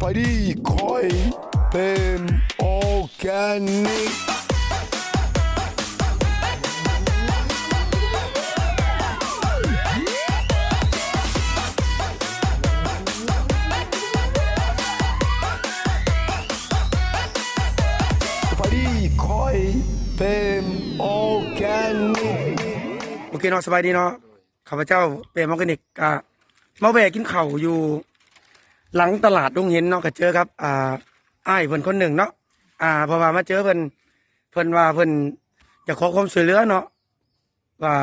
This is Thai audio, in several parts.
ไปดีคอยเป็นออร์แกนิกไปดีคอยเป็นออร์แกนิกโอเคเนาะสบายดีเนาะข้าพเจ้าเป็นมอร์แกนิกกะมาแวะกินข้าวอยู่ หลังตลาดดงเห็นเนาะก็เจอครับอ่าอ้ายเพิ่นคนหนึ่งเนาะอ่าพอว่ามาเจอเพิ่นเพิ่นว่าเพิ่นอยากขอความช่วยเหลือเนาะว่า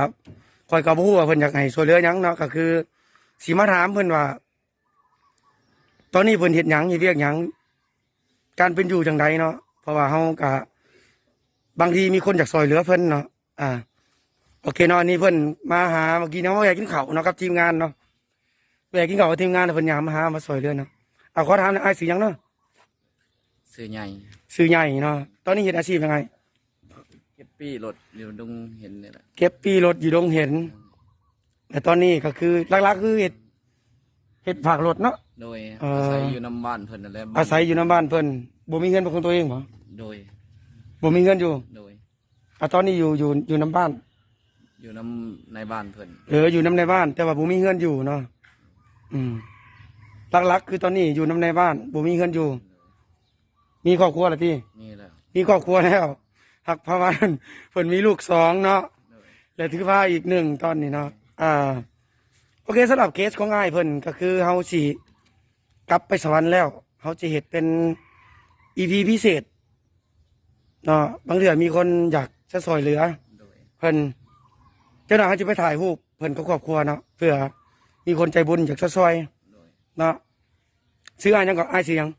คอยกับผู้ว่าเพิ่นอยากให้ช่วยเหลือหยังเนาะก็คือสีมาถามเพิ่นว่า ตอนนี้เพิ่นเฮ็ดหยังเฮ็ดเวียกหยังการเป็นอยู่จังไดเนาะเพราะว่าเฮาก็บางทีมีคนอยากช่วยเหลือเพิ่นเนาะอ่า โอเคเนาะอันนี่เพิ่นมาหาเมื่อกี้เนาะว่าอยากกินข้าวเนาะกับทีมงานเนาะ อยากกินข้าวกับทีมงานเพิ่นยามมาหามาซอยเรือนเนาะเอาขอถามหน่อยอ้ายสิหยังเนาะซื้อใหญ่ซื้อใหญ่เนาะตอนนี้เฮ็ดอาชีพยังไง เก็บปี้รถอยู่ตรงเห็นนี่แหละเก็บปีรถอยู่ดงเห็น แต่ตอนนี้ก็คือหลักๆคือเฮ็ดเฮ็ดฝากรถเนาะ โดยเอ่ออ อาศัยอยู่น้ำบ้านเพิ่นนั่นแหละอาศัยอยู่ในบ้านเพิ่นบ่มีเงินเป็นของตัวเองบ่โดยบ่มีเงินอยู่โดย อะตอนนี้อยู่อยู่อยู่ในบ้าน อยู่น้ำในบ้านเพิ่นเอออยู่น้ำในบ้าน แต่ว่าบ่มีเงินอยู่เนาะ อืมหลักๆคือตอนนี้อยู่น้ำในบ้านบ่มีเงินอยู่ มีครอบครัวแล้วพี่นี่แหละมีครอบครัวแล้วหักพระวันเพิ่นมีลูกสองเนาะโดยและถือว่าอีกหนึ่งตอนนี้เนาะอ่า โอเคสำหรับเคสของอ้ายเพิ่นก็คือเฮาสิกลับไปสวรรค์แล้วเฮาจะเฮ็ดเป็นอีพีพิเศษเนาะบางเดือนมีคนอยากจะซอยเหลือ โดย เพิ่นเจ้าหน้าเขาจะไปถ่ายรูปเพิ่นกับครอบครัวเนาะเพื่อ มีคนใจบุญอยากจะซอยโดยเนาะซื้ออ้ายหยังก็อ้ายซื้อหยัง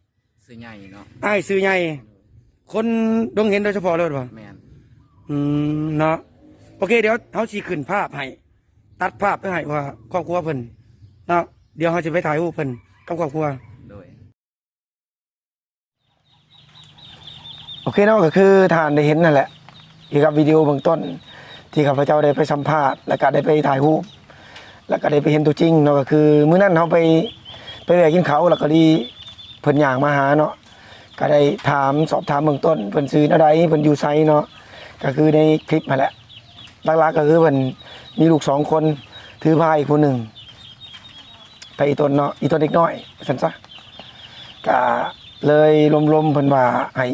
ซื้อใหญ่เนาะอ้ายซื้อใหญ่คนดงเห็นโดยเฉพาะเลยว่าแมนอืมเนาะโอเค เดี๋ยวเขาสีขึ้นภาพให้ตัดภาพไปให้ว่าครอบครัวเพิ่นเนาะเดี๋ยวเขาจะไปถ่ายรูปเพิ่นกับครอบครัว โดย โอเคเนาะก็คือทานได้เห็นนั่นแหละเกี่ยวกับวิดีโอเบื้องต้น ที่ข้าพเจ้าได้ไปสัมภาษณ์แล้วก็ได้ไปถ่ายรูป แล้วก็ได้ไปเห็นตัวจริงเนาะก็คือมื้อนั้นเขาไปไปแวะกินเขาวแล้วก็ดีเพิ่นย่างมาหาเนาะก็ได้ถามสอบถามเบื้องต้นเพิ่นซื้ออะไรเพิ่นอยู่ไซเนาะก็คือในคลิปมาแหละหลักๆก็คือเพิ่นมีลูกสองคนถือพายอีกคนหนึ่งไปอีตนเนาะอีตนเด็กน้อยสันซะก็เลยลมๆเพิ่นว่าให้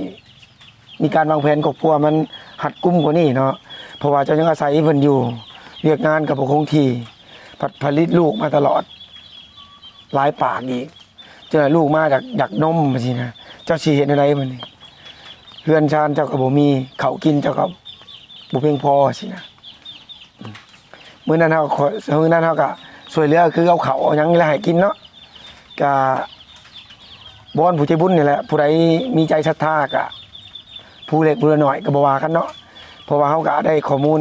มีการวางแผนครอบครัวมันหัดกุ้มกว่านี้เนาะเพราะว่าเจ้ายังอาศัยเพิ่นอยู่เรียกงานกับพวกคงที ผผลิตลูกมาตลอดหลายปากอีก เจอลูกมาจากอยากนมมาสินะเจ้าชีเห็นอะไรมันนี่เพื่อนชานเจ้าก็บ่มีเขากินเจ้าก็บ่เพียงพอสินะอืมมื้อนั้นเฮาขอมื้อนั้นเฮาก็ช่วยเหลือคือเอาเขาวเอาหยังนี่แหละให้กินเนาะก็บอนผู้ใจบุญนี่แหละผู้ใดมีใจศรัทธาก็ผู้เล็กผู้น้อยก็บ่ว่ากันเนาะเพราะว่าเขาก็ได้ข้อมูล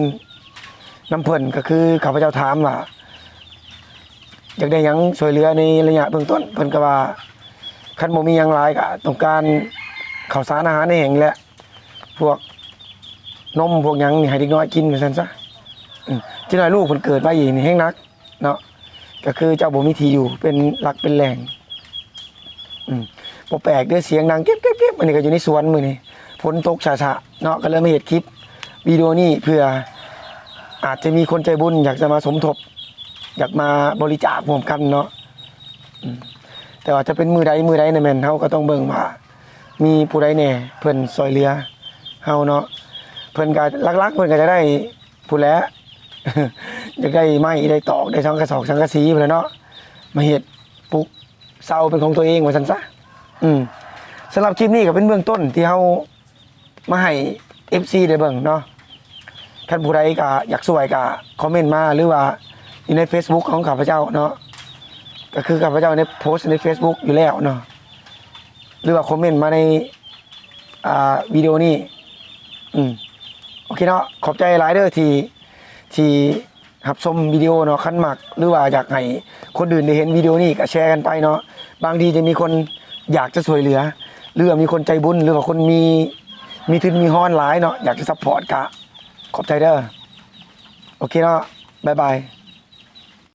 น้ำเพิ่นก็คือข้าพเจ้าถามว่า อยากได้หยังช่วยเหลือในระยะเบื้องต้นเพิ่นก็ว่าคันบ่มีหยังหลายก็ต้องการข้าวสารอาหารในแห่งแหละพวกนมพวกหยังนี่ให้เด็กน้อยกินว่าซั่นซะอืมจังได๋ลูกเพิ่นเกิดมาอีกนี่แฮงนัก เนาะก็คือเจ้าบ่มีที่อยู่เป็นหลักเป็นแหล่งอืมบ่แปลกเด้อเสียงดังเก็บๆๆอันนี้ก็อยู่ในสวนมื้อนี้ฝนตกฉะๆเนาะก็เลยมาเห็ดคลิปวิดีโอนี้เพื่ออาจจะมีคนใจบุญอยากจะมาสมทบ อยากมาบริจาคร่วมกันเนาะแต่ว่าจะเป็นมือใดมือใดในยแมนเฮาก็ต้องเบิ่งว่า มีผู้ใดแหน่เพิ่นซอยเหลือเฮาเนาะเพิ่นก็ลักๆเพิ่นก็จะได้ผู้แล้วอยากได้ไม้ได้ตอกได้สังกระสอกสังกระสีพุ่นแล้วเนาะมาเฮ็ดปลูกเสาเป็นของตัวเองว่าซั่นซะอืมสำหรับคลิปนี้ก็เป็นเบื้องต้นที่เฮามาให้ FC ได้เบิ่งเนาะท่านผู้ใดก็อยากสวยก็คอมเมนต์มาหรือว่า อยู่ใน Facebook ของข้าพเจ้าเนาะก็คือข้าพเจ้าในโพสต์ใน Facebook อยู่แล้วเนาะหรือว่าคอมเมนต์มาในอ่าวิดีโอนี้อืมโอเคเนาะขอบใจหลายเด้อที่ที่รับชมวิดีโอเนาะคันหมักหรือว่าอยากให้คนอื่นได้เห็นวิดีโอนี้ก็แชร์กันไปเนาะบางทีจะมีคนอยากจะช่วยเหลือ หรือว่ามีคนใจบุญหรือว่าคนมีมีทุนมีฮอนหลายเนาะอยากจะซัพพอร์ตกะขอบใจเด้อโอเคเนาะบายบาย